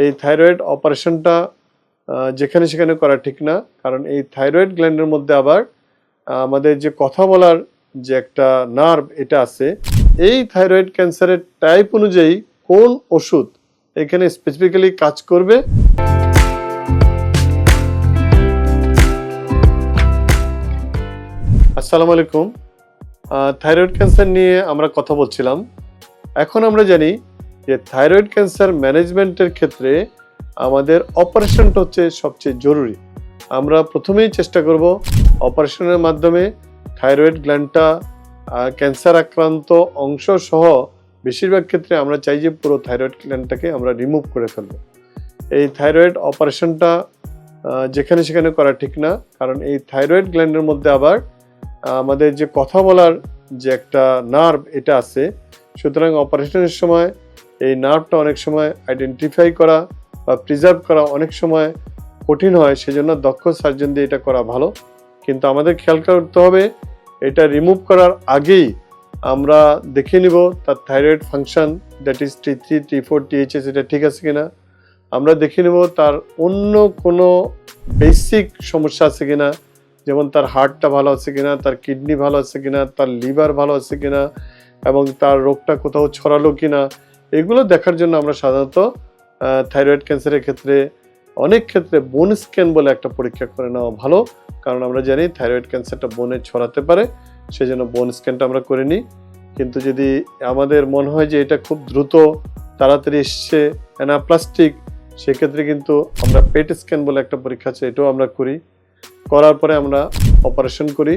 এই থাইরয়েড অপারেশনটা যেখানে সেখানে করা ঠিক না। কারণ এই থাইরয়েড গ্ল্যান্ডের মধ্যে আবার আমাদের যে কথা বলার যে একটা নার্ভ এটা আছে। এই থাইরয়েড ক্যান্সারের টাইপ অনুযায়ী কোন ওষুধ এখানে স্পেসিফিক্যালি কাজ করবে? আসসালামু আলাইকুম। থাইরয়েড ক্যান্সার নিয়ে আমরা কথা বলছিলাম। এখন আমরা জানি যে থাইরয়েড ক্যান্সার ম্যানেজমেন্টের ক্ষেত্রে আমাদের অপারেশনটা হচ্ছে সবচেয়ে জরুরি। আমরা প্রথমেই চেষ্টা করব অপারেশনের মাধ্যমে থাইরয়েড গ্ল্যান্ডটা ক্যান্সার আক্রান্ত অংশ সহ বেশিরভাগ ক্ষেত্রে আমরা চাই যে পুরো থাইরয়েড গ্ল্যান্ডটাকে আমরা রিমুভ করে ফেলব। এই থাইরয়েড অপারেশনটা যেখানে সেখানে করা ঠিক না, কারণ এই থাইরয়েড গ্ল্যান্ডের মধ্যে আবার আমাদের যে কথা বলার যে একটা নার্ভ এটা আছে। সুতরাং অপারেশনের সময় এই নার্ভটা অনেক সময় আইডেন্টিফাই করা বা প্রিজার্ভ করা অনেক সময় কঠিন হয়, সেজন্য দক্ষ সার্জন দিয়ে এটা করা ভালো। কিন্তু আমাদের খেয়াল করতে হবে, এটা রিমুভ করার আগেই আমরা দেখে নিব তার thyroid function that is T three T four THS এটা ঠিক আছে কিনা। আমরা দেখে নেব তার অন্য কোনো বেসিক সমস্যা আছে কিনা, যেমন তার হার্টটা ভালো আছে কিনা, তার কিডনি ভালো আছে কিনা, তার লিভার ভালো আছে কিনা, এবং তার রোগটা কোথাও ছড়ালো কিনা এগুলো দেখার জন্য আমরা সাধারণত থাইরয়েড ক্যান্সারের ক্ষেত্রে অনেক ক্ষেত্রে বোন স্ক্যান বলে একটা পরীক্ষা করে নেওয়া ভালো। কারণ আমরা জানি থাইরয়েড ক্যান্সারটা বোনে ছড়াতে পারে, সেজন্য বোন স্ক্যানটা আমরা করে নিই। কিন্তু যদি আমাদের মনে হয় যে এটা খুব দ্রুত, তাড়াতাড়ি এসছে অ্যানাপ্লাস্টিক সেক্ষেত্রে কিন্তু আমরা পেট স্ক্যান বলে একটা পরীক্ষা আছে, এটাও আমরা করি। করার পরে আমরা অপারেশন করি,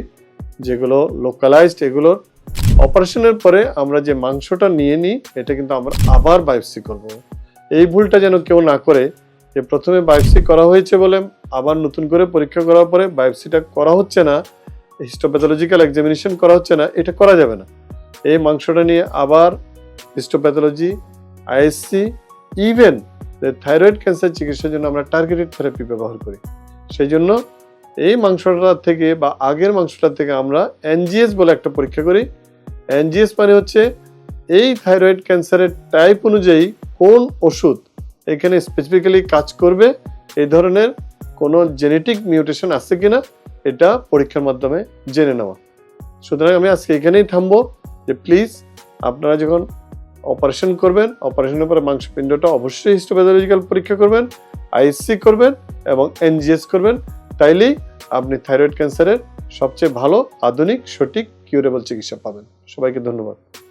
যেগুলো লোকালাইজড এগুলোর অপারেশনের পরে আমরা যে মাংসটা নিয়ে নিই, এটা কিন্তু আমরা আবার বায়োপসি করব। এই ভুলটা যেন কেউ না করে, যে প্রথমে বায়োপসি করা হয়েছে বলে আবার নতুন করে পরীক্ষা করার পরে বায়োপসিটা করা হচ্ছে না হিস্টোপ্যাথোলজিক্যাল এক্সামিনেশন করা হচ্ছে না, এটা করা যাবে না। এই মাংসটা নিয়ে আবার histopathology ISC even thyroid cancer চিকিৎসার জন্য আমরা টার্গেটেড থেরাপি ব্যবহার করি। সেই জন্য এই মাংসটা থেকে বা আগের মাংসটা থেকে আমরা এনজিএস বলে একটা পরীক্ষা করি এনজিএস মানে হচ্ছে এই থাইরয়েড ক্যান্সারের টাইপ অনুযায়ী কোন ওষুধ এখানে স্পেসিফিক্যালি কাজ করবে, এই ধরনের কোনো জেনেটিক মিউটেশন আছে কিনা, এটা পরীক্ষার মাধ্যমে জেনে নেওয়া। সুতরাং আমি আজকে এখানেই থামবো যে প্লিজ আপনারা যখন অপারেশন করবেন অপারেশনের পরে মাংসপিণ্ডটা অবশ্যই হিস্টোপ্যাথোলজিক্যাল পরীক্ষা করবেন আইএসসি করবেন এবং এনজিএস করবেন, তাইলেই আপনি থাইরয়েড ক্যান্সারের সবচেয়ে ভালো, আধুনিক, সঠিক কিউরেবল চিকিৎসা পাবেন। সবাইকে ধন্যবাদ।